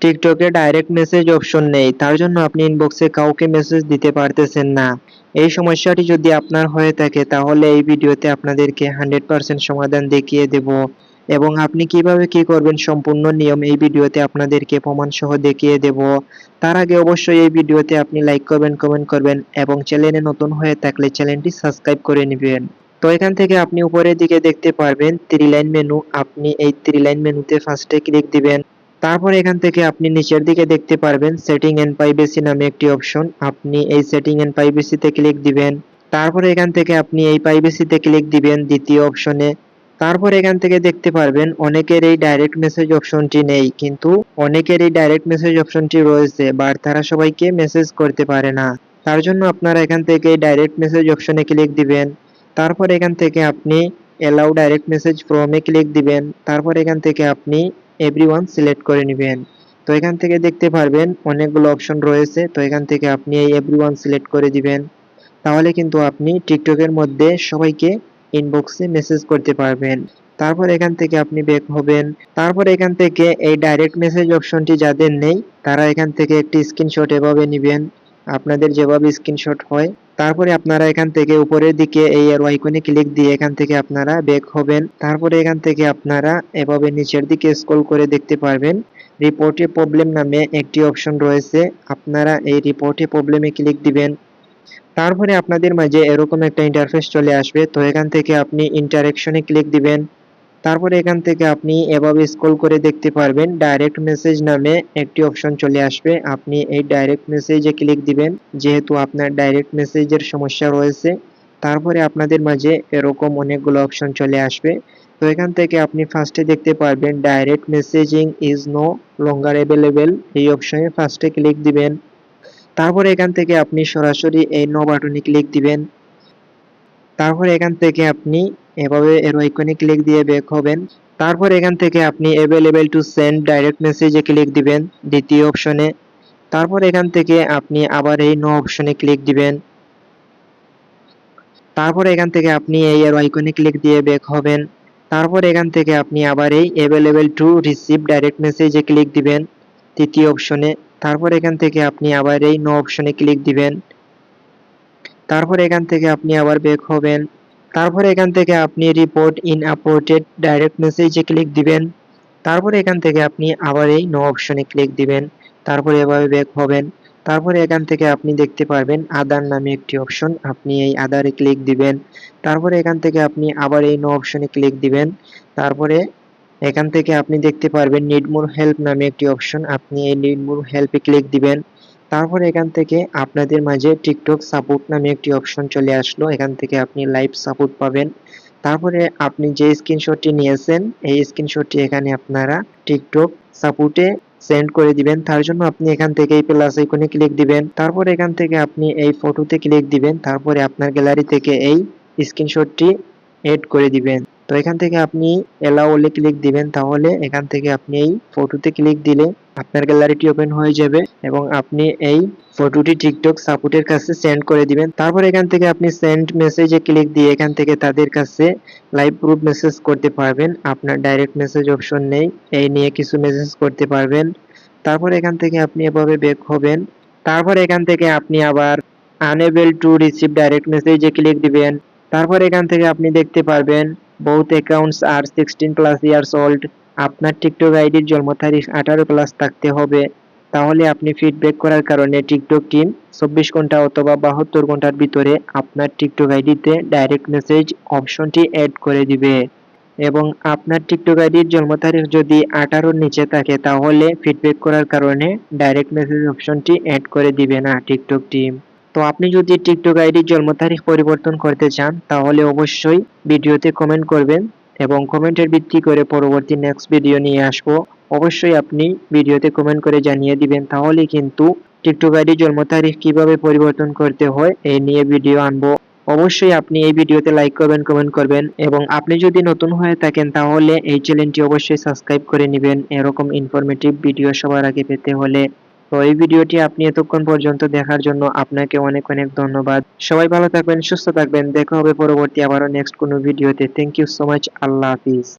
টিকটকে direct message option নেই। তার জন্য আপনি ইনবক্সে কাউকে মেসেজ দিতে পারতেছেন না। এই সমস্যাটি যদি আপনার হয়ে থাকে, তাহলে এই ভিডিওতে আপনাদেরকে হান্ড্রেড পার্সেন্ট সমাধান দেখিয়ে দেব। এবং আপনি কীভাবে কি করবেন, সম্পূর্ণ নিয়ম এই ভিডিওতে আপনাদেরকে প্রমাণ সহ দেখিয়ে দেব। তার আগে অবশ্যই এই ভিডিওতে আপনি লাইক করবেন কমেন্ট করবেন এবং চ্যানেলে নতুন হয়ে থাকলে চ্যানেলটি সাবস্ক্রাইব করে নেবেন। তো এখান থেকে আপনি উপরের দিকে দেখতে পারবেন থ্রি লাইন মেনু আপনি এই থ্রি লাইন মেনুতে ফার্স্টে ক্লিক দিবেন। তারপর এখান থেকে আপনি নিচের দিকে দেখতে পারবেন সেটিং এন্ড প্রাইভেসি নামে একটি অপশন আপনি এই সেটিং এন্ড প্রাইভেসিতে ক্লিক দিবেন। তারপর এখান থেকে আপনি এই প্রাইভেসিতে ক্লিক দিবেন দ্বিতীয় অপশনে তারপর এখান থেকে দেখতে পারবেন অনেকের এই ডাইরেক্ট মেসেজ অপশনটি নেই, কিন্তু অনেকের এই ডাইরেক্ট মেসেজ অপশনটি রয়েছে বাট তারা সবাইকে মেসেজ করতে পারে না। তার জন্য আপনারা এখান থেকে ডাইরেক্ট মেসেজ অপশনে ক্লিক দিবেন। তারপর এখান থেকে আপনি এলাউ ডাইরেক্ট মেসেজ ফ্রমে ক্লিক দিবেন। তারপর এখান থেকে আপনি এভরিওয়ান সিলেক্ট করে নেবেন। তো এখান থেকে দেখতে পারবেন অনেকগুলো অপশন রয়েছে। তো এখান থেকে আপনি এই এভরিওয়ান সিলেক্ট করে দিবেন। তাহলে কিন্তু আপনি টিকটকের মধ্যে সবাইকে ইনবক্সে মেসেজ করতে পারবেন। তারপর এখান থেকে আপনি ব্যাক হবেন। তারপর এখান থেকে এই ডাইরেক্ট মেসেজ অপশনটি যাদের নেই, তারা এখান থেকে একটি স্ক্রিনশট এভাবে নেবেন। আপনাদের যেভাবে স্ক্রিনশট হয় তারপরে আপনারা এখান থেকে উপরের দিকে এই এর আইকনে ক্লিক দিয়ে এখান থেকে আপনারা ব্যাক হবেন। তারপরে এখান থেকে আপনারা এভাবে নিচের দিকে স্ক্রল করে দেখতে পারবেন। রিপোর্টে প্রবলেম নামে একটি অপশন রয়েছে। আপনারা এই রিপোর্টে প্রবলেমে ক্লিক দিবেন। তারপরে আপনাদের মাঝে এরকম একটা ইন্টারফেস চলে আসবে। তো এখান থেকে আপনি ইন্টারেকশনে ক্লিক দিবেন। তারপরে এখান থেকে আপনি এভাবে স্ক্রল করে দেখতে পারবেন ডাইরেক্ট মেসেজ নামে একটি অপশন চলে আসবে। আপনি এই ডাইরেক্ট মেসেজে ক্লিক দিবেন, যেহেতু আপনার ডাইরেক্ট মেসেজের সমস্যা রয়েছে। তারপরে আপনাদের মাঝে এরকম অনেকগুলো অপশন চলে আসবে। তো এখান থেকে আপনি ফার্স্টে দেখতে পারবেন direct messaging is no longer available এই অপশনে ফার্স্টে ক্লিক দিবেন। তারপরে এখান থেকে আপনি সরাসরি এই নো বাটনে ক্লিক দিবেন। তারপর এখান থেকে আপনি এভাবে এর আইকনে ক্লিক দিয়ে ব্যাক হবেন। তারপর এখান থেকে আপনি অ্যাভেলেবেল টু সেন্ড ডাইরেক্ট মেসেজে ক্লিক দিবেন দ্বিতীয় অপশনে তারপর এখান থেকে আপনি আবার এই নো অপশনে ক্লিক দিবেন। তারপর এখান থেকে আপনি এই এর আইকনে ক্লিক দিয়ে ব্যাক হবেন। তারপর এখান থেকে আপনি আবার এই অ্যাভেলেবেল টু রিসিভ ডাইরেক্ট মেসেজে ক্লিক দিবেন। তৃতীয় অপশনে তারপর এখান থেকে আপনি আবার এই নো অপশনে ক্লিক দিবেন। তারপর এখান থেকে আপনি আবার ব্যাক হবেন। তারপর এখান থেকে আপনি রিপোর্ট ইন আপোর্টেড ডাইরেক্ট মেসেজে ক্লিক দিবেন। তারপর এখান থেকে আপনি আবার এই নো অপশনে ক্লিক দিবেন। তারপর এভাবে ব্যাক হবেন। তারপরে এখান থেকে আপনি দেখতে পারবেন আদার নামে একটি অপশন আপনি এই আদারে ক্লিক দিবেন। তারপরে এখান থেকে আপনি আবার এই নো অপশনে ক্লিক দিবেন। তারপরে এখান থেকে আপনি দেখতে পারবেন নিড মোর হেল্প নামে একটি অপশন আপনি এই নিড মোর হেল্পে ক্লিক দিবেন। তারপর এখান থেকে আপনাদের মাঝে টিকটক সাপোর্ট নামে একটি অপশন চলে আসলো। এখান থেকে আপনি লাইভ সাপোর্ট পাবেন। তারপরে আপনি যে স্ক্রিনশটটি নিয়েছেন, এই স্ক্রিনশটটি এখানে আপনারা টিকটক সাপোর্টে সেন্ড করে দিবেন। তার জন্য আপনি এখান থেকে এই প্লাস আইকনে ক্লিক দিবেন। তারপর এখান থেকে আপনি এই ফটোতে ক্লিক দিবেন। তারপরে আপনার গ্যালারি থেকে এই স্ক্রিনশটটি এড করে দিবেন। তো এখান থেকে আপনি এলাও ওলে ক্লিক দিবেন, তাহলে এখান থেকে আপনি এই ফটোতে ক্লিক দিলে আপনার গ্যালারিটি ওপেন হয়ে যাবে এবং আপনি এই ফটোটি টিকটক সাপোর্টের কাছে সেন্ড করে দিবেন। তারপর এখান থেকে আপনি সেন্ড মেসেজে ক্লিক দিয়ে এখান থেকে তাদের কাছে লাইভ প্রুফ মেসেজ করতে পারবেন। আপনার ডাইরেক্ট মেসেজ অপশন নেই, এই নিয়ে কিছু মেসেজ করতে পারবেন। তারপর এখান থেকে আপনি এভাবে ব্যাক হবেন। তারপর এখান থেকে আপনি আবার আনএবল টু রিসিভ ডাইরেক্ট মেসেজে ক্লিক দিবেন। তারপর এখান থেকে আপনি দেখতে পারবেন বহুত অ্যাকাউন্টস আর সিক্সটিন প্লাস ইয়ার্স ওল্ড আপনার টিকটক আইডির জন্ম তারিখ আঠারো প্লাস থাকতে হবে। তাহলে আপনি ফিডব্যাক করার কারণে টিকটক টিম চব্বিশ ঘণ্টা অথবা বাহাত্তর ঘণ্টার ভিতরে আপনার টিকটক আইডিতে ডাইরেক্ট মেসেজ অপশনটি অ্যাড করে দিবে। এবং আপনার টিকটক আইডির জন্ম তারিখ যদি আঠারোর নিচে থাকে, তাহলে ফিডব্যাক করার কারণে ডাইরেক্ট মেসেজ অপশনটি অ্যাড করে দিবে না টিকটক টিম তো আপনি যদি টিকটক আইডির জন্ম তারিখ পরিবর্তন করতে চান, তাহলে অবশ্যই ভিডিওতে কমেন্ট করবেন এবং কমেন্টের ভিত্তি করে পরবর্তী নেক্সট ভিডিও নিয়ে আসব। অবশ্যই আপনি ভিডিওতে কমেন্ট করে জানিয়ে দিবেন, তাহলে কিন্তু টিকটক আইডি জন্ম তারিখ কীভাবে পরিবর্তন করতে হয় এই নিয়ে ভিডিও আনব। অবশ্যই আপনি এই ভিডিওতে লাইক করবেন কমেন্ট করবেন এবং আপনি যদি নতুন হয়ে থাকেন, তাহলে এই চ্যানেলটি অবশ্যই সাবস্ক্রাইব করে নেবেন। এরকম ইনফরমেটিভ ভিডিও সবার আগে পেতে হলে। তো এই ভিডিওটি আপনি এতক্ষণ পর্যন্ত দেখার জন্য আপনাকে অনেক অনেক ধন্যবাদ। সবাই ভালো থাকবেন, সুস্থ থাকবেন। দেখা হবে পরবর্তী আবারও নেক্সট কোনো ভিডিওতে। থ্যাংক ইউ সো মাচ আল্লাহ হাফিজ।